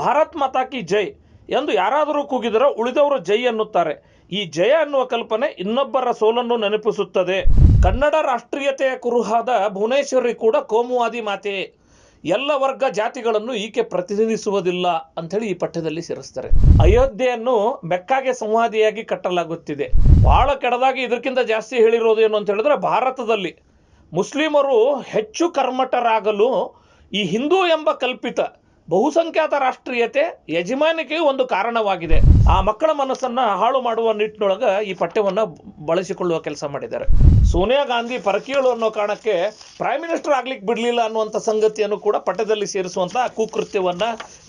ಭಾರತ್ ಮಾತಾ ಕಿ ಜೈ ಎಂದು ಯಾರಾದರೂ ಕೂಗಿದರೆ ಉಳಿದವರು ಜೈ ಎನ್ನುತ್ತಾರೆ. ಈ ಜಯ ಅನ್ನುವ ಕಲ್ಪನೆ ಇನ್ನೊಬ್ಬರ ಸೋಲನ್ನು ನೆನಪಿಸುತ್ತದೆ. ಕನ್ನಡ ರಾಷ್ಟ್ರೀಯತೆಯ ಕುರುಹಾದ ಭುವನೇಶ್ವರಿ ಕೂಡ ಕೋಮುವಾದಿ ಮಾತೆ. ಎಲ್ಲ ವರ್ಗ ಜಾತಿಗಳನ್ನು ಈಕೆ ಪ್ರತಿನಿಧಿಸುವುದಿಲ್ಲ ಅಂಥೇಳಿ ಈ ಪಠ್ಯದಲ್ಲಿ ಸೇರಿಸ್ತಾರೆ. ಅಯೋಧ್ಯೆಯನ್ನು ಮೆಕ್ಕಾಗೆ ಸಂವಾದಿಯಾಗಿ ಕಟ್ಟಲಾಗುತ್ತಿದೆ. ಬಹಳ ಕೆಡದಾಗಿ ಇದಕ್ಕಿಂತ ಜಾಸ್ತಿ ಹೇಳಿರೋದು ಏನು ಅಂತ ಹೇಳಿದ್ರೆ ಭಾರತದಲ್ಲಿ ಮುಸ್ಲಿಮರು ಹೆಚ್ಚು ಕರ್ಮಠರಾಗಲು ಈ ಹಿಂದೂ ಎಂಬ ಕಲ್ಪಿತ ಬಹುಸಂಖ್ಯಾತ ರಾಷ್ಟ್ರೀಯತೆ ಯಜಮಾನಿಕೆಯು ಒಂದು ಕಾರಣವಾಗಿದೆ. ಆ ಮಕ್ಕಳ ಮನಸ್ಸನ್ನ ಹಾಳು ಮಾಡುವ ನಿಟ್ಟಿನೊಳಗೆ ಈ ಪಠ್ಯವನ್ನ ಬಳಸಿಕೊಳ್ಳುವ ಕೆಲಸ ಮಾಡಿದ್ದಾರೆ. ಸೋನಿಯಾ ಗಾಂಧಿ ಪರಕೀಳು ಅನ್ನೋ ಕಾರಣಕ್ಕೆ ಪ್ರೈಮ್ ಮಿನಿಸ್ಟರ್ ಆಗ್ಲಿಕ್ಕೆ ಬಿಡಲಿಲ್ಲ ಅನ್ನುವಂಥ ಸಂಗತಿಯನ್ನು ಕೂಡ ಪಠ್ಯದಲ್ಲಿ ಸೇರಿಸುವಂಥ ಕುಕೃತ್ಯವನ್ನ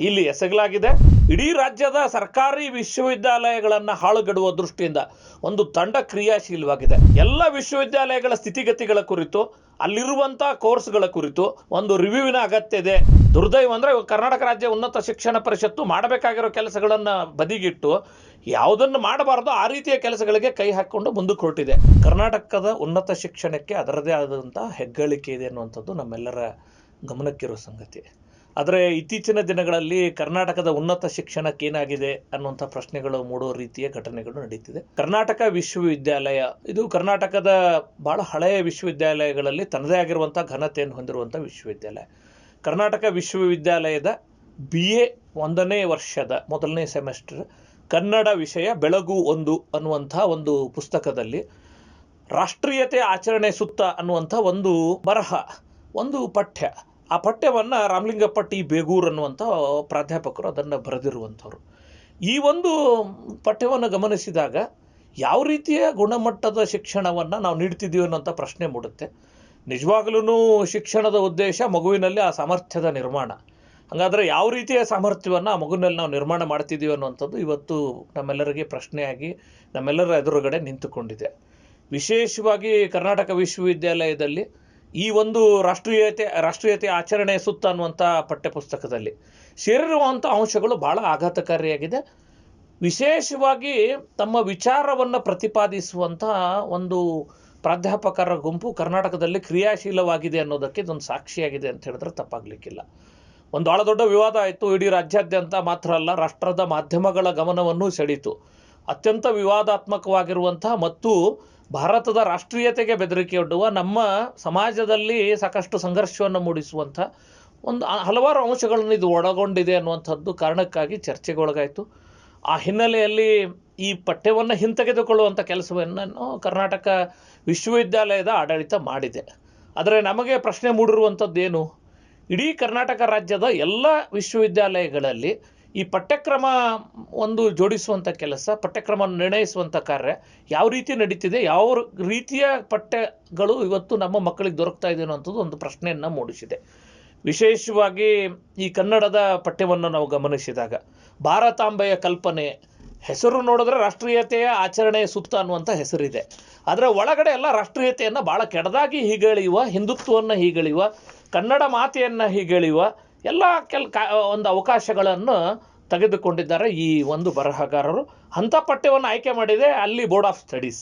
ಇಲ್ಲಿ ಎಸಗಲಾಗಿದೆ. ಇಡೀ ರಾಜ್ಯದ ಸರ್ಕಾರಿ ವಿಶ್ವವಿದ್ಯಾಲಯಗಳನ್ನು ಹಾಳುಗೆಡುವ ದೃಷ್ಟಿಯಿಂದ ಒಂದು ತಂಡ ಕ್ರಿಯಾಶೀಲವಾಗಿದೆ. ಎಲ್ಲ ವಿಶ್ವವಿದ್ಯಾಲಯಗಳ ಸ್ಥಿತಿಗತಿಗಳ ಕುರಿತು ಅಲ್ಲಿರುವಂಥ ಕೋರ್ಸ್ಗಳ ಕುರಿತು ಒಂದು ರಿವ್ಯೂವಿನ ಅಗತ್ಯ ಇದೆ ದುರ್ದೈವ ಅಂದರೆ ಕರ್ನಾಟಕ ರಾಜ್ಯ ಉನ್ನತ ಶಿಕ್ಷಣ ಪರಿಷತ್ತು ಮಾಡಬೇಕಾಗಿರೋ ಕೆಲಸಗಳನ್ನು ಬದಿಗಿಟ್ಟು ಯಾವುದನ್ನು ಮಾಡಬಾರದು ಆ ರೀತಿಯ ಕೆಲಸಗಳಿಗೆ ಕೈ ಹಾಕಿಕೊಂಡು ಮುಂದಕ್ಕೆ ಹೊರಟಿದೆ ಕರ್ನಾಟಕದ ಉನ್ನತ ಶಿಕ್ಷಣಕ್ಕೆ ಅದರದೇ ಆದಂಥ ಹೆಗ್ಗಳಿಕೆ ಇದೆ ಅನ್ನುವಂಥದ್ದು ನಮ್ಮೆಲ್ಲರ ಗಮನಕ್ಕಿರೋ ಸಂಗತಿ. ಆದರೆ ಇತ್ತೀಚಿನ ದಿನಗಳಲ್ಲಿ ಕರ್ನಾಟಕದ ಉನ್ನತ ಶಿಕ್ಷಣಕ್ಕೆ ಏನಾಗಿದೆ ಅನ್ನುವಂಥ ಪ್ರಶ್ನೆಗಳು ಮೂಡುವ ರೀತಿಯ ಘಟನೆಗಳು ನಡೀತಿದೆ. ಕರ್ನಾಟಕ ವಿಶ್ವವಿದ್ಯಾಲಯ, ಇದು ಕರ್ನಾಟಕದ ಬಹಳ ಹಳೆಯ ವಿಶ್ವವಿದ್ಯಾಲಯಗಳಲ್ಲಿ ತನ್ನದೇ ಆಗಿರುವಂಥ ಘನತೆಯನ್ನು ಹೊಂದಿರುವಂಥ ವಿಶ್ವವಿದ್ಯಾಲಯ. ಕರ್ನಾಟಕ ವಿಶ್ವವಿದ್ಯಾಲಯದ ಬಿ ಎ ಒಂದನೇ ವರ್ಷದ, ಮೊದಲನೇ ಸೆಮೆಸ್ಟರ್ ಕನ್ನಡ ವಿಷಯ ಬೆಳಗು ಒಂದು ಅನ್ನುವಂಥ ಒಂದು ಪುಸ್ತಕದಲ್ಲಿ ರಾಷ್ಟ್ರೀಯತೆ ಆಚರಣೆ ಸುತ್ತ ಅನ್ನುವಂಥ ಒಂದು ಬರಹ, ಒಂದು ಪಠ್ಯ. ಆ ಪಠ್ಯವನ್ನು ರಾಮಲಿಂಗಪ್ಪ ಟಿ. ಬೇಗೂರ್ ಅನ್ನುವಂಥ ಪ್ರಾಧ್ಯಾಪಕರು ಅದನ್ನು ಬರೆದಿರುವಂಥವ್ರು. ಈ ಒಂದು ಪಠ್ಯವನ್ನು ಗಮನಿಸಿದಾಗ ಯಾವ ರೀತಿಯ ಗುಣಮಟ್ಟದ ಶಿಕ್ಷಣವನ್ನು ನಾವು ನೀಡ್ತಿದ್ದೀವಿ ಅನ್ನೋಂಥ ಪ್ರಶ್ನೆ ಮೂಡುತ್ತೆ. ನಿಜವಾಗ್ಲೂ ಶಿಕ್ಷಣದ ಉದ್ದೇಶ ಮಗುವಿನಲ್ಲಿ ಆ ಸಾಮರ್ಥ್ಯದ ನಿರ್ಮಾಣ. ಹಾಗಾದರೆ ಯಾವ ರೀತಿಯ ಸಾಮರ್ಥ್ಯವನ್ನು ಆ ಮಗುನಲ್ಲಿ ನಾವು ನಿರ್ಮಾಣ ಮಾಡ್ತಿದ್ದೀವಿ ಅನ್ನುವಂಥದ್ದು ಇವತ್ತು ನಮ್ಮೆಲ್ಲರಿಗೆ ಪ್ರಶ್ನೆಯಾಗಿ ನಮ್ಮೆಲ್ಲರ ಎದುರುಗಡೆ ನಿಂತುಕೊಂಡಿದೆ. ವಿಶೇಷವಾಗಿ ಕರ್ನಾಟಕ ವಿಶ್ವವಿದ್ಯಾಲಯದಲ್ಲಿ ಈ ಒಂದು ರಾಷ್ಟ್ರೀಯತೆ ರಾಷ್ಟ್ರೀಯತೆ ಆಚರಣೆ ಸುತ್ತ ಅನ್ನುವಂಥ ಪಠ್ಯಪುಸ್ತಕದಲ್ಲಿ ಸೇರಿರುವಂಥ ಅಂಶಗಳು ಭಾಳ ಆಘಾತಕಾರಿಯಾಗಿದೆ. ವಿಶೇಷವಾಗಿ ತಮ್ಮ ವಿಚಾರವನ್ನು ಪ್ರತಿಪಾದಿಸುವಂಥ ಒಂದು ಪ್ರಾಧ್ಯಾಪಕರ ಗುಂಪು ಕರ್ನಾಟಕದಲ್ಲಿ ಕ್ರಿಯಾಶೀಲವಾಗಿದೆ ಅನ್ನೋದಕ್ಕೆ ಇದೊಂದು ಸಾಕ್ಷಿಯಾಗಿದೆ ಅಂತ ಹೇಳಿದ್ರೆ ತಪ್ಪಾಗಲಿಕ್ಕಿಲ್ಲ. ಒಂದು ಭಾಳ ದೊಡ್ಡ ವಿವಾದ ಆಯಿತು, ಇಡೀ ರಾಜ್ಯಾದ್ಯಂತ ಮಾತ್ರ ಅಲ್ಲ, ರಾಷ್ಟ್ರದ ಮಾಧ್ಯಮಗಳ ಗಮನವನ್ನು ಸೆಳೀತು. ಅತ್ಯಂತ ವಿವಾದಾತ್ಮಕವಾಗಿರುವಂತಹ ಮತ್ತು ಭಾರತದ ರಾಷ್ಟ್ರೀಯತೆಗೆ ಬೆದರಿಕೆಯೊಡ್ಡುವ ನಮ್ಮ ಸಮಾಜದಲ್ಲಿ ಸಾಕಷ್ಟು ಸಂಘರ್ಷವನ್ನು ಮೂಡಿಸುವಂಥ ಒಂದು ಹಲವಾರು ಅಂಶಗಳನ್ನು ಇದು ಒಳಗೊಂಡಿದೆ ಅನ್ನುವಂಥದ್ದು ಕಾರಣಕ್ಕಾಗಿ ಚರ್ಚೆಗೊಳಗಾಯಿತು. ಆ ಹಿನ್ನೆಲೆಯಲ್ಲಿ ಈ ಪಠ್ಯವನ್ನು ಹಿಂತೆಗೆದುಕೊಳ್ಳುವಂಥ ಕೆಲಸವನ್ನು ಕರ್ನಾಟಕ ವಿಶ್ವವಿದ್ಯಾಲಯದ ಆಡಳಿತ ಮಾಡಿದೆ. ಆದರೆ ನಮಗೆ ಪ್ರಶ್ನೆ ಮೂಡಿರುವಂಥದ್ದೇನು? ಇಡೀ ಕರ್ನಾಟಕ ರಾಜ್ಯದ ಎಲ್ಲ ವಿಶ್ವವಿದ್ಯಾಲಯಗಳಲ್ಲಿ ಈ ಪಠ್ಯಕ್ರಮ ಒಂದು ಜೋಡಿಸುವಂಥ ಕೆಲಸ ಪಠ್ಯಕ್ರಮ ನಿರ್ಣಯಿಸುವಂಥ ಕಾರ್ಯ ಯಾವ ರೀತಿ ನಡೀತಿದೆ, ಯಾವ ರೀತಿಯ ಪಠ್ಯಗಳು ಇವತ್ತು ನಮ್ಮ ಮಕ್ಕಳಿಗೆ ದೊರಕ್ತಾ ಇದೆ ಅನ್ನೋಂಥದ್ದು ಒಂದು ಪ್ರಶ್ನೆಯನ್ನು ಮೂಡಿಸಿದೆ. ವಿಶೇಷವಾಗಿ ಈ ಕನ್ನಡದ ಪಠ್ಯವನ್ನು ನಾವು ಗಮನಿಸಿದಾಗ ಭಾರತಾಂಬೆಯ ಕಲ್ಪನೆ ಹೆಸರು ನೋಡಿದ್ರೆ ರಾಷ್ಟ್ರೀಯತೆಯ ಆಚರಣೆಯ ಸುತ್ತ ಅನ್ನುವಂಥ ಹೆಸರಿದೆ. ಆದರೆ ಒಳಗಡೆ ಎಲ್ಲ ರಾಷ್ಟ್ರೀಯತೆಯನ್ನು ಭಾಳ ಕೆಡದಾಗಿ ಹೀಗೆಳೆಯುವ ಹಿಂದುತ್ವವನ್ನು ಹೀಗೆಳೆಯುವ ಕನ್ನಡ ಮಾತೆಯನ್ನು ಹೀಗೆಳೆಯುವ ಎಲ್ಲ ಕೆಲ ಒಂದು ಅವಕಾಶಗಳನ್ನು ತೆಗೆದುಕೊಂಡಿದ್ದಾರೆ ಈ ಒಂದು ಬರಹಗಾರರು. ಅಂಥ ಪಠ್ಯವನ್ನು ಆಯ್ಕೆ ಮಾಡಿದೆ ಅಲ್ಲಿ ಬೋರ್ಡ್ ಆಫ್ ಸ್ಟಡೀಸ್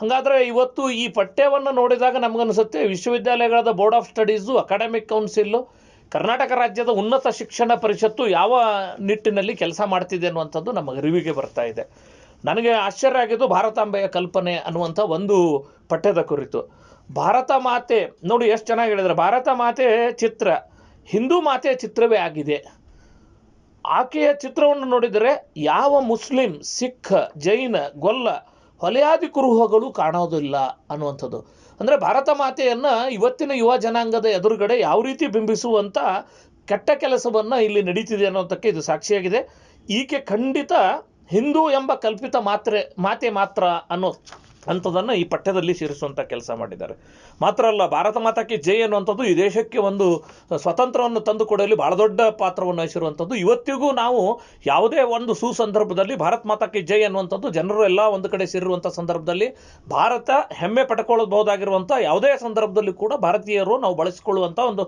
ಹಾಗಾದರೆ ಇವತ್ತು ಈ ಪಠ್ಯವನ್ನು ನೋಡಿದಾಗ ನಮಗನ್ನಿಸುತ್ತೆ ವಿಶ್ವವಿದ್ಯಾಲಯಗಳಾದ board of studies academic council Karnataka ರಾಜ್ಯದ ಉನ್ನತ ಶಿಕ್ಷಣ ಪರಿಷತ್ತು ಯಾವ ನಿಟ್ಟಿನಲ್ಲಿ ಕೆಲಸ ಮಾಡ್ತಿದೆ ಅನ್ನುವಂಥದ್ದು ನಮಗೆ ಅರಿವಿಗೆ ಬರ್ತಾ ಇದೆ. ನನಗೆ ಆಶ್ಚರ್ಯ ಆಗಿದ್ದು ಭಾರತಾಂಬೆಯ ಕಲ್ಪನೆ ಅನ್ನುವಂಥ ಒಂದು ಪಠ್ಯದ ಕುರಿತು. ಭಾರತ ಮಾತೆ, ನೋಡಿ ಎಷ್ಟು ಚೆನ್ನಾಗಿ ಹೇಳಿದ್ರೆ, ಭಾರತ ಮಾತೆ ಚಿತ್ರ, ಹಿಂದೂ ಮಾತೆಯ ಚಿತ್ರವೇ ಆಗಿದೆ. ಆಕೆಯ ಚಿತ್ರವನ್ನು ನೋಡಿದರೆ ಯಾವ ಮುಸ್ಲಿಂ, ಸಿಖ್, ಜೈನ, ಗೊಲ್ಲ, ಹೊಲೆಯಾದಿ ಕುರುಹಗಳು ಕಾಣೋದಿಲ್ಲ ಅನ್ನುವಂಥದ್ದು. ಅಂದರೆ ಭಾರತ ಮಾತೆಯನ್ನು ಇವತ್ತಿನ ಯುವ ಜನಾಂಗದ ಎದುರುಗಡೆ ಯಾವ ರೀತಿ ಬಿಂಬಿಸುವಂಥ ಕೆಟ್ಟ ಕೆಲಸವನ್ನು ಇಲ್ಲಿ ನಡೀತಿದೆ ಅನ್ನೋದಕ್ಕೆ ಇದು ಸಾಕ್ಷಿಯಾಗಿದೆ. ಈಕೆ ಖಂಡಿತ ಹಿಂದೂ ಎಂಬ ಕಲ್ಪಿತ ಮಾತ್ರೆ, ಮಾತೆ ಮಾತ್ರ ಅನ್ನೋ ಅಂಥದ್ದನ್ನು ಈ ಪಠ್ಯದಲ್ಲಿ ಸೇರಿಸುವಂಥ ಕೆಲಸ ಮಾಡಿದ್ದಾರೆ. ಮಾತ್ರ ಅಲ್ಲ, ಭಾರತ ಮಾತಾಕಿ ಜೈ ಅನ್ನುವಂಥದ್ದು ಈ ದೇಶಕ್ಕೆ ಒಂದು ಸ್ವತಂತ್ರವನ್ನು ತಂದುಕೊಡಲು ಬಹಳ ದೊಡ್ಡ ಪಾತ್ರವನ್ನು ವಹಿಸಿರುವಂಥದ್ದು. ಇವತ್ತಿಗೂ ನಾವು ಯಾವುದೇ ಒಂದು ಸುಸಂದರ್ಭದಲ್ಲಿ ಭಾರತ ಮಾತಾಕಿ ಜೈ ಅನ್ನುವಂಥದ್ದು ಜನರು ಎಲ್ಲ ಒಂದು ಕಡೆ ಸೇರಿರುವಂಥ ಸಂದರ್ಭದಲ್ಲಿ ಭಾರತ ಹೆಮ್ಮೆ ಪಡ್ಕೊಳ್ಳಬಹುದಾಗಿರುವಂಥ ಯಾವುದೇ ಸಂದರ್ಭದಲ್ಲಿ ಕೂಡ ಭಾರತೀಯರು ನಾವು ಬಳಸಿಕೊಳ್ಳುವಂಥ ಒಂದು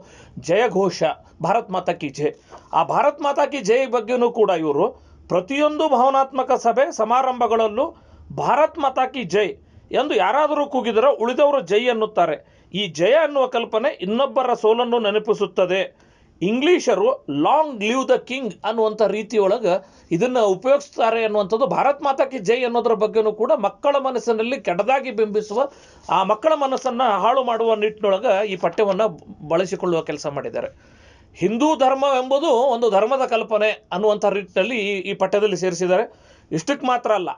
ಜಯಘೋಷ, ಭಾರತ್ ಮಾತಾ ಕಿ ಜೈ. ಆ ಭಾರತ್ ಮಾತಾ ಕಿ ಜೈ ಬಗ್ಗೆನೂ ಕೂಡ ಇವರು ಪ್ರತಿಯೊಂದು ಭಾವನಾತ್ಮಕ ಸಭೆ, ಸಮಾರಂಭಗಳಲ್ಲೂ ಭಾರತ್ ಮಾತಾ ಕಿ ಜೈ ಎಂದು ಯಾರಾದರೂ ಕೂಗಿದರೆ ಉಳಿದವರು ಜೈ ಅನ್ನುತ್ತಾರೆ ಈ ಜಯ ಅನ್ನುವ ಕಲ್ಪನೆ ಇನ್ನೊಬ್ಬರ ಸೋಲನ್ನು ನೆನಪಿಸುತ್ತದೆ. ಇಂಗ್ಲೀಷರು ಲಾಂಗ್ ಲಿವ್ ದ ಕಿಂಗ್ ಅನ್ನುವಂಥ ರೀತಿಯೊಳಗೆ ಇದನ್ನು ಉಪಯೋಗಿಸ್ತಾರೆ ಅನ್ನುವಂಥದ್ದು ಭಾರತ್ ಮಾತಾಕಿ ಜೈ ಅನ್ನೋದ್ರ ಬಗ್ಗೆನೂ ಕೂಡ ಮಕ್ಕಳ ಮನಸ್ಸಿನಲ್ಲಿ ಕೆಡದಾಗಿ ಬಿಂಬಿಸುವ, ಆ ಮಕ್ಕಳ ಮನಸ್ಸನ್ನು ಹಾಳು ಮಾಡುವ ನಿಟ್ಟಿನೊಳಗೆ ಈ ಪಠ್ಯವನ್ನು ಬಳಸಿಕೊಳ್ಳುವ ಕೆಲಸ ಮಾಡಿದ್ದಾರೆ. ಹಿಂದೂ ಧರ್ಮ ಎಂಬುದು ಒಂದು ಧರ್ಮದ ಕಲ್ಪನೆ ಅನ್ನುವಂಥ ರೀತಿಯಲ್ಲಿ ಈ ಪಠ್ಯದಲ್ಲಿ ಸೇರಿಸಿದ್ದಾರೆ. ಇಷ್ಟಕ್ಕೆ ಮಾತ್ರ ಅಲ್ಲ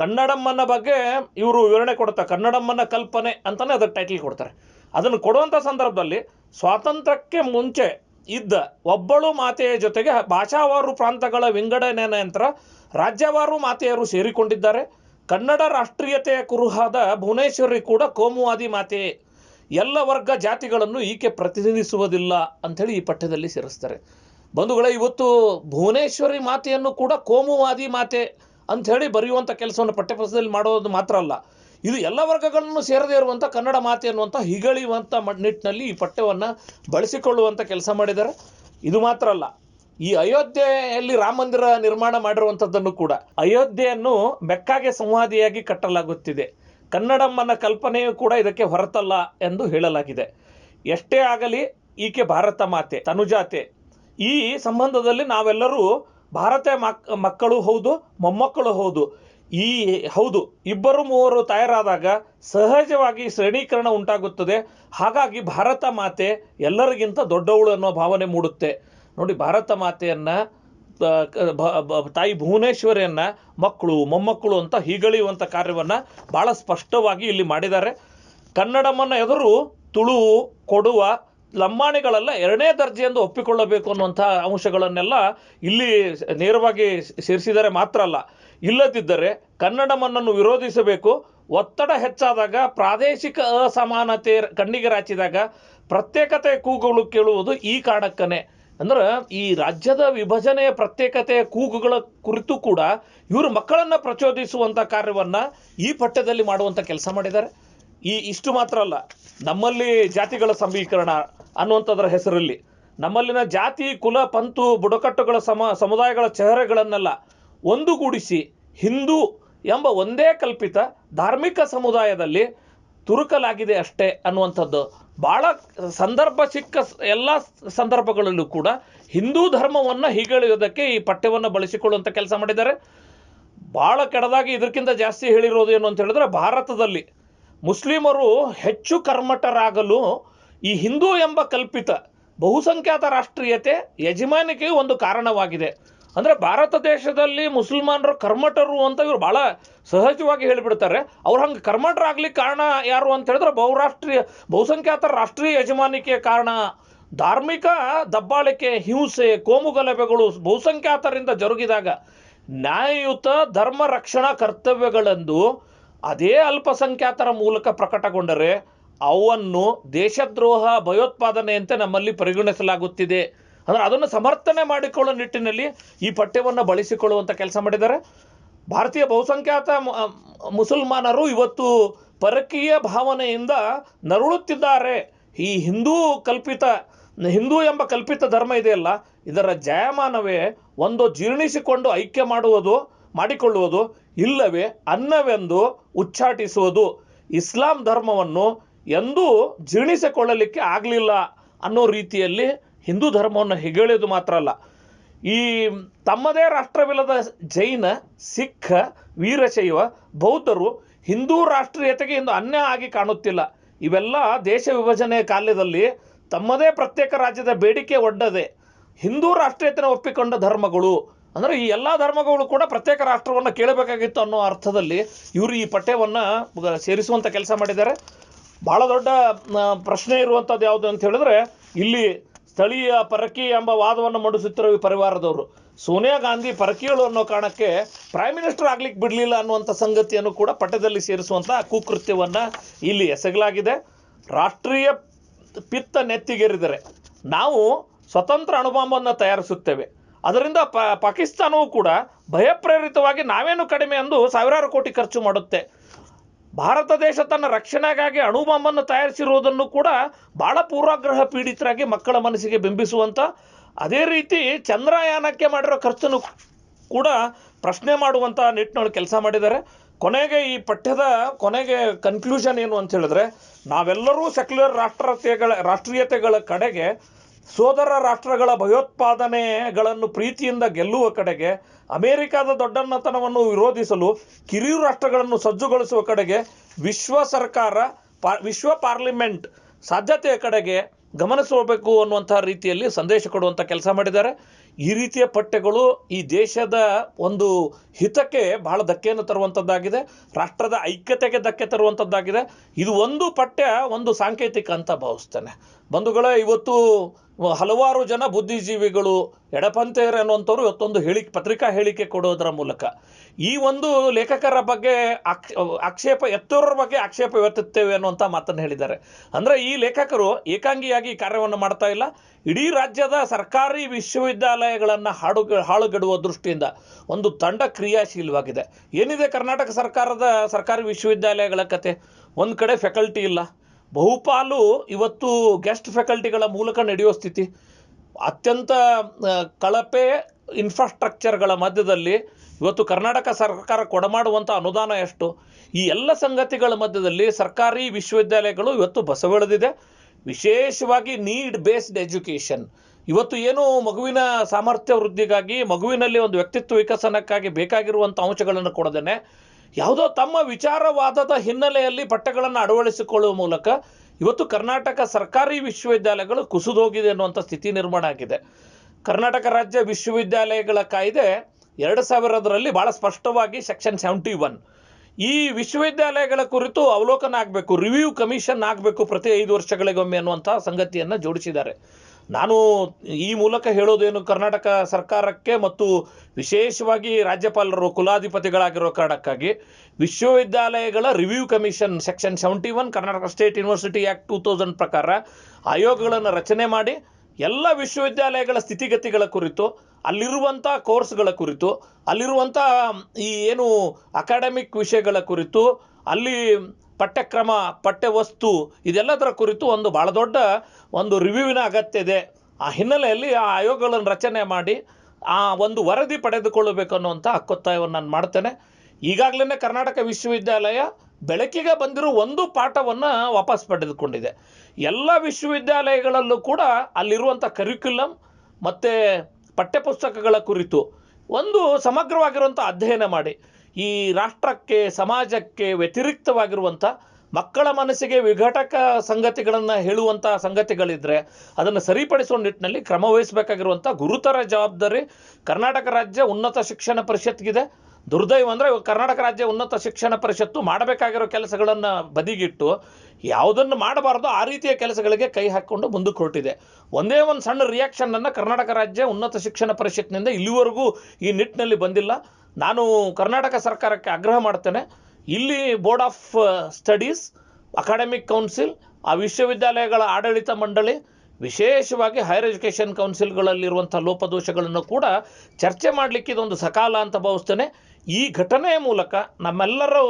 ಕನ್ನಡಮ್ಮನ ಬಗ್ಗೆ ಇವರು ವಿವರಣೆ ಕೊಡ್ತಾರೆ ಕನ್ನಡಮ್ಮನ ಕಲ್ಪನೆ ಅಂತಲೇ ಅದಕ್ಕೆ ಟೈಟಲ್ ಕೊಡ್ತಾರೆ. ಅದನ್ನು ಕೊಡುವಂಥ ಸಂದರ್ಭದಲ್ಲಿ ಸ್ವಾತಂತ್ರ್ಯಕ್ಕೆ ಮುಂಚೆ ಇದ್ದ ಒಬ್ಬಳು ಮಾತೆಯ ಜೊತೆಗೆ ಭಾಷಾವಾರು ಪ್ರಾಂತಗಳ ವಿಂಗಡಣೆ ನಂತರ ರಾಜ್ಯವಾರು ಮಾತೆಯರು ಸೇರಿಕೊಂಡಿದ್ದಾರೆ. ಕನ್ನಡ ರಾಷ್ಟ್ರೀಯತೆಯ ಕುರುಹಾದ ಭುವನೇಶ್ವರಿ ಕೂಡ ಕೋಮುವಾದಿ ಮಾತೆಯೇ ಎಲ್ಲ ವರ್ಗ ಜಾತಿಗಳನ್ನು ಈಕೆ ಪ್ರತಿನಿಧಿಸುವುದಿಲ್ಲ ಅಂಥೇಳಿ ಈ ಪಠ್ಯದಲ್ಲಿ ಸೇರಿಸ್ತಾರೆ. ಬಂಧುಗಳೇ, ಇವತ್ತು ಭುವನೇಶ್ವರಿ ಮಾತೆಯನ್ನು ಕೂಡ ಕೋಮುವಾದಿ ಮಾತೆ ಅಂಥೇಳಿ ಬರೆಯುವಂಥ ಕೆಲಸವನ್ನು ಪಠ್ಯಪುಸ್ತಕದಲ್ಲಿ ಮಾಡೋದು ಮಾತ್ರ ಅಲ್ಲ. ಇದು ಎಲ್ಲ ವರ್ಗಗಳನ್ನು ಸೇರದೇ ಇರುವಂಥ ಕನ್ನಡ ಮಾತೆ ಅನ್ನುವಂಥ ಹಿಗಳಿಯುವಂಥ ಮ- ನಿಟ್ಟಿನಲ್ಲಿ ಈ ಪಠ್ಯವನ್ನು ಬಳಸಿಕೊಳ್ಳುವಂಥ ಕೆಲಸ ಮಾಡಿದ್ದಾರೆ. ಇದು ಮಾತ್ರ ಅಲ್ಲ. ಈ ಅಯೋಧ್ಯೆಯಲ್ಲಿ ರಾಮ ಮಂದಿರ ನಿರ್ಮಾಣ ಮಾಡಿರುವಂಥದ್ದನ್ನು ಕೂಡ ಅಯೋಧ್ಯೆಯನ್ನು ಬೆಕ್ಕಾಗೆ ಸಂವಾದಿಯಾಗಿ ಕಟ್ಟಲಾಗುತ್ತಿದೆ. ಕನ್ನಡಮ್ಮನ ಕಲ್ಪನೆಯೂ ಕೂಡ ಇದಕ್ಕೆ ಹೊರತಲ್ಲ ಎಂದು ಹೇಳಲಾಗಿದೆ. ಎಷ್ಟೇ ಆಗಲಿ ಈಕೆ ಭಾರತ ಮಾತೆ, ತನುಜಾತೆ. ಈ ಸಂಬಂಧದಲ್ಲಿ ನಾವೆಲ್ಲರೂ ಭಾರತ ಮಕ್, ಮಕ್ಕಳು ಹೌದು, ಮೊಮ್ಮಕ್ಕಳು ಹೌದು. ಈ, ಹೌದು, ಇಬ್ಬರು ಮೂವರು ತಯಾರಾದಾಗ ಸಹಜವಾಗಿ ಶ್ರೇಣೀಕರಣ ಉಂಟಾಗುತ್ತದೆ. ಹಾಗಾಗಿ ಭಾರತ ಮಾತೆ ಎಲ್ಲರಿಗಿಂತ ದೊಡ್ಡವಳು ಅನ್ನೋ ಭಾವನೆ ಮೂಡುತ್ತೆ. ನೋಡಿ, ಭಾರತ ಮಾತೆಯನ್ನು ತಾಯಿ ಭುವನೇಶ್ವರಿಯನ್ನು ಮಕ್ಕಳು, ಮೊಮ್ಮಕ್ಕಳು ಅಂತ ಹೀಗಳೆಯುವಂಥ ಕಾರ್ಯವನ್ನು ಭಾಳ ಸ್ಪಷ್ಟವಾಗಿ ಇಲ್ಲಿ ಮಾಡಿದ್ದಾರೆ. ಕನ್ನಡಮ್ಮನ ಎದುರು ತುಳು, ಕೊಡುವ ಲಂಬಾಣಿಗಳೆಲ್ಲ ಎರಡನೇ ದರ್ಜೆಯೆಂದು ಒಪ್ಪಿಕೊಳ್ಳಬೇಕು ಅನ್ನುವಂಥ ಅಂಶಗಳನ್ನೆಲ್ಲ ಇಲ್ಲಿ ನೇರವಾಗಿ ಸೇರಿಸಿದರೆ ಮಾತ್ರ ಅಲ್ಲ. ಇಲ್ಲದಿದ್ದರೆ ಕನ್ನಡಮನ್ನನ್ನು ವಿರೋಧಿಸಬೇಕು. ಒತ್ತಡ ಹೆಚ್ಚಾದಾಗ ಪ್ರಾದೇಶಿಕ ಅಸಮಾನತೆ ಕಣ್ಣಿಗೆ ರಾಚಿದಾಗ ಪ್ರತ್ಯೇಕತೆ ಕೂಗುಗಳು ಕೇಳುವುದು ಈ ಕಾರಣಕ್ಕನೆ. ಅಂದ್ರೆ ಈ ರಾಜ್ಯದ ವಿಭಜನೆಯ ಪ್ರತ್ಯೇಕತೆಯ ಕೂಗುಗಳ ಕುರಿತು ಕೂಡ ಇವರು ಮಕ್ಕಳನ್ನು ಪ್ರಚೋದಿಸುವಂಥ ಕಾರ್ಯವನ್ನು ಈ ಪಠ್ಯದಲ್ಲಿ ಮಾಡುವಂಥ ಕೆಲಸ ಮಾಡಿದ್ದಾರೆ. ಈ ಇಷ್ಟು ಮಾತ್ರ ಅಲ್ಲ, ನಮ್ಮಲ್ಲಿ ಜಾತಿಗಳ ಸಮೀಕರಣ ಅನ್ನುವಂಥದ್ರ ಹೆಸರಲ್ಲಿ. ನಮ್ಮಲ್ಲಿನ ಜಾತಿ, ಕುಲ, ಪಂತು, ಬುಡಕಟ್ಟುಗಳ ಸಮ, ಸಮುದಾಯಗಳ ಚಹರೆಗಳನ್ನೆಲ್ಲ ಒಂದುಗೂಡಿಸಿ ಹಿಂದೂ ಎಂಬ ಒಂದೇ ಕಲ್ಪಿತ ಧಾರ್ಮಿಕ ಸಮುದಾಯದಲ್ಲಿ ತುರುಕಲಾಗಿದೆ ಅಷ್ಟೇ ಅನ್ನುವಂಥದ್ದು. ಭಾಳ ಸಂದರ್ಭ ಸಿಕ್ಕ ಎಲ್ಲ ಸಂದರ್ಭಗಳಲ್ಲೂ ಕೂಡ ಹಿಂದೂ ಧರ್ಮವನ್ನು ಹೀಗೆಳೆಯೋದಕ್ಕೆ ಈ ಪಠ್ಯವನ್ನು ಬಳಸಿಕೊಳ್ಳುವಂಥ ಕೆಲಸ ಮಾಡಿದ್ದಾರೆ. ಭಾಳ ಕೆಡದಾಗಿ ಇದಕ್ಕಿಂತ ಜಾಸ್ತಿ ಹೇಳಿರೋದು ಏನು ಅಂತ ಹೇಳಿದ್ರೆ, ಭಾರತದಲ್ಲಿ ಮುಸ್ಲಿಮರು ಹೆಚ್ಚು ಕರ್ಮಠರಾಗಲು ಈ ಹಿಂದೂ ಎಂಬ ಕಲ್ಪಿತ ಬಹುಸಂಖ್ಯಾತ ರಾಷ್ಟ್ರೀಯತೆ ಯಜಮಾನಿಕೆಯು ಒಂದು ಕಾರಣವಾಗಿದೆ. ಅಂದರೆ ಭಾರತ ದೇಶದಲ್ಲಿ ಮುಸಲ್ಮಾನರು ಕರ್ಮಠರು ಅಂತ ಇವರು ಭಾಳ ಸಹಜವಾಗಿ ಹೇಳಿಬಿಡ್ತಾರೆ. ಅವ್ರು ಹಂಗೆ ಕರ್ಮಠರಾಗ್ಲಿಕ್ಕೆ ಕಾರಣ ಯಾರು ಅಂತ ಹೇಳಿದ್ರೆ ಬಹುರಾಷ್ಟ್ರೀಯ, ಬಹುಸಂಖ್ಯಾತ ರಾಷ್ಟ್ರೀಯ ಯಜಮಾನಿಕೆಯ ಕಾರಣ ಧಾರ್ಮಿಕ ದಬ್ಬಾಳಿಕೆ, ಹಿಂಸೆ ಕೋಮುಗಲಭೆಗಳು ಬಹುಸಂಖ್ಯಾತರಿಂದ ಜರುಗಿದಾಗ ನ್ಯಾಯಯುತ ಧರ್ಮ ರಕ್ಷಣಾ ಕರ್ತವ್ಯಗಳೆಂದು ಅದೇ ಅಲ್ಪಸಂಖ್ಯಾತರ ಮೂಲಕ ಪ್ರಕಟಗೊಂಡರೆ ಅವನ್ನು ದೇಶದ್ರೋಹ ಭಯೋತ್ಪಾದನೆಯಂತೆ ನಮ್ಮಲ್ಲಿ ಪರಿಗಣಿಸಲಾಗುತ್ತಿದೆ. ಅಂದರೆ ಅದನ್ನು ಸಮರ್ಥನೆ ಮಾಡಿಕೊಳ್ಳೋ ನಿಟ್ಟಿನಲ್ಲಿ ಈ ಪಠ್ಯವನ್ನು ಬಳಸಿಕೊಳ್ಳುವಂಥ ಕೆಲಸ ಮಾಡಿದ್ದಾರೆ. ಭಾರತೀಯ ಬಹುಸಂಖ್ಯಾತ ಮುಸಲ್ಮಾನರು ಇವತ್ತು ಪರಕೀಯ ಭಾವನೆಯಿಂದ ನರಳುತ್ತಿದ್ದಾರೆ. ಈ ಹಿಂದೂ ಕಲ್ಪಿತ, ಹಿಂದೂ ಎಂಬ ಕಲ್ಪಿತ ಧರ್ಮ ಇದೆಯಲ್ಲ, ಇದರ ಜಯಮಾನವೇ ಒಂದು ಜೀರ್ಣಿಸಿಕೊಂಡು ಐಕ್ಯ ಮಾಡುವುದು, ಮಾಡಿಕೊಳ್ಳುವುದು ಇಲ್ಲವೇ ಅನ್ನವೆಂದು ಉಚ್ಚಾಟಿಸುವುದು ಇಸ್ಲಾಂ ಧರ್ಮವನ್ನು ಎಂದೂ ಜೀರ್ಣಿಸಿಕೊಳ್ಳಲಿಕ್ಕೆ ಆಗಲಿಲ್ಲ ಅನ್ನೋ ರೀತಿಯಲ್ಲಿ ಹಿಂದೂ ಧರ್ಮವನ್ನು ಹೆಗಳೆಯೋದು ಮಾತ್ರ ಅಲ್ಲ. ಈ ತಮ್ಮದೇ ರಾಷ್ಟ್ರವಿಲ್ಲದ ಜೈನ, ಸಿಖ್, ವೀರಶೈವ, ಬೌದ್ಧರು ಹಿಂದೂ ರಾಷ್ಟ್ರೀಯತೆಗೆ ಇಂದು ಅನ್ಯ ಆಗಿ ಕಾಣುತ್ತಿಲ್ಲ. ಇವೆಲ್ಲ ದೇಶ ವಿಭಜನೆಯ ಕಾಲದಲ್ಲಿ ತಮ್ಮದೇ ಪ್ರತ್ಯೇಕ ರಾಜ್ಯದ ಬೇಡಿಕೆ ಒಡ್ಡದೆ ಹಿಂದೂ ರಾಷ್ಟ್ರೀಯತೆನ ಒಪ್ಪಿಕೊಂಡ ಧರ್ಮಗಳು. ಅಂದರೆ ಈ ಎಲ್ಲ ಧರ್ಮಗಳು ಕೂಡ ಪ್ರತ್ಯೇಕ ರಾಷ್ಟ್ರವನ್ನು ಕೇಳಬೇಕಾಗಿತ್ತು ಅನ್ನೋ ಅರ್ಥದಲ್ಲಿ ಇವರು ಈ ಪಠ್ಯವನ್ನು ಸೇರಿಸುವಂಥ ಕೆಲಸ ಮಾಡಿದ್ದಾರೆ. ಭಾಳ ದೊಡ್ಡ ಪ್ರಶ್ನೆ ಇರುವಂಥದ್ದು ಯಾವುದು ಅಂತ ಹೇಳಿದ್ರೆ, ಇಲ್ಲಿ ಸ್ಥಳೀಯ ಪರಕಿ ಎಂಬ ವಾದವನ್ನು ಮಂಡಿಸುತ್ತಿರುವ ಈ ಪರಿವಾರದವರು. ಸೋನಿಯಾ ಗಾಂಧಿ ಪರಕೀಯಳು ಅನ್ನೋ ಕಾರಣಕ್ಕೆ ಪ್ರೈಮ್ ಮಿನಿಸ್ಟರ್ ಆಗ್ಲಿಕ್ಕೆ ಬಿಡಲಿಲ್ಲ ಅನ್ನುವಂಥ ಸಂಗತಿಯನ್ನು ಕೂಡ ಪಠ್ಯದಲ್ಲಿ ಸೇರಿಸುವಂಥ ಕುಕೃತ್ಯವನ್ನು ಇಲ್ಲಿ ಎಸಗಲಾಗಿದೆ. ರಾಷ್ಟ್ರೀಯ ಪಿತ್ತ ನೆತ್ತಿಗೇರಿದರೆ ನಾವು ಸ್ವತಂತ್ರ ಅಣುಬಾಂಬನ್ನು ತಯಾರಿಸುತ್ತೇವೆ. ಅದರಿಂದ ಪ, ಪಾಕಿಸ್ತಾನವು ಕೂಡ ಭಯಪ್ರೇರಿತವಾಗಿ ನಾವೇನು ಕಡಿಮೆ ಎಂದು ಸಾವಿರಾರು ಕೋಟಿ ಖರ್ಚು ಮಾಡುತ್ತೆ. ಭಾರತ ದೇಶ ತನ್ನ ರಕ್ಷಣೆಗಾಗಿ ಅಣುಬಾಂಬನ್ನು ತಯಾರಿಸಿರುವುದನ್ನು ಕೂಡ ಭಾಳ ಪೂರ್ವಾಗ್ರಹ ಪೀಡಿತರಾಗಿ ಮಕ್ಕಳ ಮನಸ್ಸಿಗೆ ಬಿಂಬಿಸುವಂಥ ಅದೇ ರೀತಿ ಚಂದ್ರಯಾನಕ್ಕೆ ಮಾಡಿರೋ ಖರ್ಚನ್ನು ಕೂಡ ಪ್ರಶ್ನೆ ಮಾಡುವಂಥ ನಿಟ್ಟಿನೊಳಗೆ ಕೆಲಸ ಮಾಡಿದ್ದಾರೆ. ಕೊನೆಗೆ ಈ ಪಠ್ಯದ ಕೊನೆಗೆ ಕನ್ಕ್ಲೂಷನ್ ಏನು ಅಂತ ಹೇಳಿದ್ರೆ, ನಾವೆಲ್ಲರೂ ಸೆಕ್ಯುಲರ್ ರಾಷ್ಟ್ರತೆಗಳ, ರಾಷ್ಟ್ರೀಯತೆಗಳ ಕಡೆಗೆ ಸೋದರ ರಾಷ್ಟ್ರಗಳ ಭಯೋತ್ಪಾದನೆಗಳನ್ನು ಪ್ರೀತಿಯಿಂದ ಗೆಲ್ಲುವ ಕಡೆಗೆ, ಅಮೆರಿಕದ ದೊಡ್ಡನ್ನತನವನ್ನು ವಿರೋಧಿಸಲು ಕಿರಿಯ ರಾಷ್ಟ್ರಗಳನ್ನು ಸಜ್ಜುಗೊಳಿಸುವ ಕಡೆಗೆ, ವಿಶ್ವ ಸರ್ಕಾರ ವಿಶ್ವ ಪಾರ್ಲಿಮೆಂಟ್ ಸಾಧ್ಯತೆಯ ಕಡೆಗೆ ಗಮನಿಸಬೇಕು ಅನ್ನುವಂಥ ರೀತಿಯಲ್ಲಿ ಸಂದೇಶ ಕೊಡುವಂಥ ಕೆಲಸ ಮಾಡಿದ್ದಾರೆ. ಈ ರೀತಿಯ ಪಠ್ಯಗಳು ಈ ದೇಶದ ಒಂದು ಹಿತಕ್ಕೆ ಬಹಳ ಧಕ್ಕೆಯನ್ನು ತರುವಂಥದ್ದಾಗಿದೆ ರಾಷ್ಟ್ರದ ಐಕ್ಯತೆಗೆ ಧಕ್ಕೆ ತರುವಂಥದ್ದಾಗಿದೆ ಇದು ಒಂದು ಪಠ್ಯ, ಒಂದು ಸಾಂಕೇತಿಕ ಅಂತ ಭಾವಿಸ್ತೇನೆ. ಬಂಧುಗಳೇ, ಇವತ್ತು ಹಲವಾರು ಜನ ಬುದ್ಧಿಜೀವಿಗಳು ಎಡಪಂಥೆಯರು ಅನ್ನುವಂಥವ್ರು ಇವತ್ತೊಂದು ಹೇಳಿಕೆ, ಪತ್ರಿಕಾ ಹೇಳಿಕೆ ಕೊಡೋದರ ಮೂಲಕ. ಈ ಒಂದು ಲೇಖಕರ ಬಗ್ಗೆ ಆಕ್ಷ ಆಕ್ಷೇಪ ಎತ್ತೋರ ಬಗ್ಗೆ ಆಕ್ಷೇಪ ಎತ್ತುತ್ತೇವೆ ಅನ್ನುವಂಥ ಮಾತನ್ನು ಹೇಳಿದ್ದಾರೆ. ಅಂದರೆ ಈ ಲೇಖಕರು ಏಕಾಂಗಿಯಾಗಿ ಕಾರ್ಯವನ್ನು ಮಾಡ್ತಾ ಇಲ್ಲ. ಇಡೀ ರಾಜ್ಯದ ಸರ್ಕಾರಿ ವಿಶ್ವವಿದ್ಯಾಲಯಗಳನ್ನು ಹಾಡು, ಹಾಳುಗೆಡುವ ದೃಷ್ಟಿಯಿಂದ ಒಂದು ತಂಡ ಕ್ರಿಯಾಶೀಲವಾಗಿದೆ. ಏನಿದೆ ಕರ್ನಾಟಕ ಸರ್ಕಾರದ ಸರ್ಕಾರಿ ವಿಶ್ವವಿದ್ಯಾಲಯಗಳ ಕತೆ? ಒಂದು ಕಡೆ ಫ್ಯಾಕಲ್ಟಿ ಇಲ್ಲ. ಬಹುಪಾಲು ಇವತ್ತು ಗೆಸ್ಟ್ ಫ್ಯಾಕಲ್ಟಿಗಳ ಮೂಲಕ ನಡೆಯುವ ಸ್ಥಿತಿ. ಅತ್ಯಂತ ಕಳಪೆ ಇನ್ಫ್ರಾಸ್ಟ್ರಕ್ಚರ್ಗಳ ಮಧ್ಯದಲ್ಲಿ ಇವತ್ತು ಕರ್ನಾಟಕ ಸರ್ಕಾರ ಕೊಡಮಾಡುವಂಥ ಅನುದಾನ ಎಷ್ಟು? ಈ ಎಲ್ಲ ಸಂಗತಿಗಳ ಮಧ್ಯದಲ್ಲಿ ಸರ್ಕಾರಿ ವಿಶ್ವವಿದ್ಯಾಲಯಗಳು ಇವತ್ತು ಬಸವಳಿದಿದೆ. ವಿಶೇಷವಾಗಿ ನೀಡ್ ಬೇಸ್ಡ್ ಎಜುಕೇಷನ್ ಇವತ್ತು ಏನು ಮಗುವಿನ ಸಾಮರ್ಥ್ಯ ವೃದ್ಧಿಗಾಗಿ ಮಗುವಿನಲ್ಲಿ ಒಂದು ವ್ಯಕ್ತಿತ್ವ ವಿಕಸನಕ್ಕಾಗಿ ಬೇಕಾಗಿರುವಂಥ ಅಂಶಗಳನ್ನು ಕೊಡದೇನೆ. ಯಾವುದೋ ತಮ್ಮ ವಿಚಾರವಾದದ ಹಿನ್ನೆಲೆಯಲ್ಲಿ ಪಠ್ಯಗಳನ್ನು ಅಳವಡಿಸಿಕೊಳ್ಳುವ ಮೂಲಕ ಇವತ್ತು ಕರ್ನಾಟಕ ಸರ್ಕಾರಿ ವಿಶ್ವವಿದ್ಯಾಲಯಗಳು ಕುಸಿದೋಗಿದೆ ಅನ್ನುವಂಥ ಸ್ಥಿತಿ ನಿರ್ಮಾಣ ಆಗಿದೆ. ಕರ್ನಾಟಕ ರಾಜ್ಯ ವಿಶ್ವವಿದ್ಯಾಲಯಗಳ ಕಾಯ್ದೆ ಎರಡು ಸಾವಿರದರಲ್ಲಿ ಭಾಳ ಸ್ಪಷ್ಟವಾಗಿ ಸೆಕ್ಷನ್ ಸೆವೆಂಟಿ ಒನ್. ಈ ವಿಶ್ವವಿದ್ಯಾಲಯಗಳ ಕುರಿತು ಅವಲೋಕನ ಆಗಬೇಕು, ರಿವ್ಯೂ ಕಮಿಷನ್ ಆಗಬೇಕು ಪ್ರತಿ ಐದು ವರ್ಷಗಳಿಗೊಮ್ಮೆ ಅನ್ನುವಂಥ ಸಂಗತಿಯನ್ನು ಜೋಡಿಸಿದ್ದಾರೆ. ನಾನು ಈ ಮೂಲಕ ಹೇಳೋದೇನು ಕರ್ನಾಟಕ ಸರ್ಕಾರಕ್ಕೆ ಮತ್ತು ವಿಶೇಷವಾಗಿ ರಾಜ್ಯಪಾಲರು ಕುಲಾಧಿಪತಿಗಳಾಗಿರೋ ಕಾರಣಕ್ಕಾಗಿ ವಿಶ್ವವಿದ್ಯಾಲಯಗಳ review commission section seventy one Karnataka state university act two thousand ಪ್ರಕಾರ ಆಯೋಗಗಳನ್ನು ರಚನೆ ಮಾಡಿ ಎಲ್ಲ ವಿಶ್ವವಿದ್ಯಾಲಯಗಳ ಸ್ಥಿತಿಗತಿಗಳ ಕುರಿತು, ಅಲ್ಲಿರುವಂಥ ಕೋರ್ಸ್ಗಳ ಕುರಿತು, ಅಲ್ಲಿರುವಂಥ ಈ ಏನು ಅಕಾಡೆಮಿಕ್ ವಿಷಯಗಳ ಕುರಿತು, ಅಲ್ಲಿ ಪಠ್ಯಕ್ರಮ, ಪಠ್ಯವಸ್ತು ಇದೆಲ್ಲದರ ಕುರಿತು ಒಂದು ಭಾಳ ದೊಡ್ಡ ಒಂದು ರಿವ್ಯೂವಿನ ಅಗತ್ಯ ಇದೆ ಆ ಹಿನ್ನೆಲೆಯಲ್ಲಿ ಆ ಆಯೋಗಗಳನ್ನು ರಚನೆ ಮಾಡಿ, ಆ ಒಂದು ವರದಿ ಪಡೆದುಕೊಳ್ಳಬೇಕು ಅನ್ನುವಂಥ ಹಕ್ಕೊತ್ತಾಯವನ್ನು ನಾನು ಮಾಡ್ತೇನೆ. ಈಗಾಗಲೇ ಕರ್ನಾಟಕ ವಿಶ್ವವಿದ್ಯಾಲಯ ಬೆಳಕಿಗೆ ಬಂದಿರೋ ಒಂದು ಪಾಠವನ್ನು ವಾಪಸ್ ಪಡೆದುಕೊಂಡಿದೆ. ಎಲ್ಲ ವಿಶ್ವವಿದ್ಯಾಲಯಗಳಲ್ಲೂ ಕೂಡ ಅಲ್ಲಿರುವಂಥ ಕರಿಕ್ಯುಲಮ್ ಮತ್ತು ಪಠ್ಯಪುಸ್ತಕಗಳ ಕುರಿತು ಒಂದು ಸಮಗ್ರವಾಗಿರುವಂಥ ಅಧ್ಯಯನ ಮಾಡಿ. ಈ ರಾಷ್ಟ್ರಕ್ಕೆ, ಸಮಾಜಕ್ಕೆ ವ್ಯತಿರಿಕ್ತವಾಗಿರುವಂಥ ಮಕ್ಕಳ ಮನಸ್ಸಿಗೆ ವಿಘಟಕ ಸಂಗತಿಗಳನ್ನು ಹೇಳುವಂಥ ಸಂಗತಿಗಳಿದ್ದರೆ ಅದನ್ನು ಸರಿಪಡಿಸುವ ನಿಟ್ಟಿನಲ್ಲಿ ಕ್ರಮ ವಹಿಸಬೇಕಾಗಿರುವಂಥ ಗುರುತರ ಜವಾಬ್ದಾರಿ ಕರ್ನಾಟಕ ರಾಜ್ಯ ಉನ್ನತ ಶಿಕ್ಷಣ ಪರಿಷತ್ಗಿದೆ. ದುರ್ದೈವ ಅಂದರೆ ಕರ್ನಾಟಕ ರಾಜ್ಯ ಉನ್ನತ ಶಿಕ್ಷಣ ಪರಿಷತ್ತು ಮಾಡಬೇಕಾಗಿರೋ ಕೆಲಸಗಳನ್ನು ಬದಿಗಿಟ್ಟು ಯಾವುದನ್ನು ಮಾಡಬಾರ್ದು ಆ ರೀತಿಯ ಕೆಲಸಗಳಿಗೆ ಕೈ ಹಾಕ್ಕೊಂಡು ಮುಂದಕ್ಕೆ ಹೊರಟಿದೆ. ಒಂದೇ ಒಂದು ಸಣ್ಣ ರಿಯಾಕ್ಷನನ್ನು ಕರ್ನಾಟಕ ರಾಜ್ಯ ಉನ್ನತ ಶಿಕ್ಷಣ ಪರಿಷತ್ನಿಂದ ಇಲ್ಲಿವರೆಗೂ ಈ ನಿಟ್ಟಿನಲ್ಲಿ ಬಂದಿಲ್ಲ. ನಾನು ಕರ್ನಾಟಕ ಸರ್ಕಾರಕ್ಕೆ ಆಗ್ರಹ ಮಾಡ್ತೇನೆ. ಇಲ್ಲಿ board of studies academic council ಆ ವಿಶ್ವವಿದ್ಯಾಲಯಗಳ ಆಡಳಿತ ಮಂಡಳಿ, ವಿಶೇಷವಾಗಿ ಹೈಯರ್ ಎಜುಕೇಷನ್ ಕೌನ್ಸಿಲ್ಗಳಲ್ಲಿರುವಂಥ ಲೋಪದೋಷಗಳನ್ನು ಕೂಡ ಚರ್ಚೆ ಮಾಡಲಿಕ್ಕೆ ಇದೊಂದು ಸಕಾಲ ಅಂತ ಭಾವಿಸ್ತೇನೆ. ಈ ಘಟನೆಯ ಮೂಲಕ ನಮ್ಮೆಲ್ಲರೂ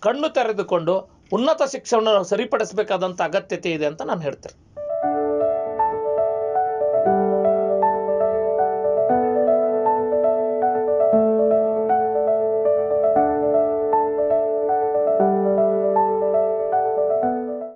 ಕಣ್ಣು ತೆರೆದುಕೊಂಡು ಉನ್ನತ ಶಿಕ್ಷಣ ಸರಿಪಡಿಸಬೇಕಾದಂಥ ಅಗತ್ಯತೆ ಇದೆ ಅಂತ ನಾನು ಹೇಳ್ತೇನೆ.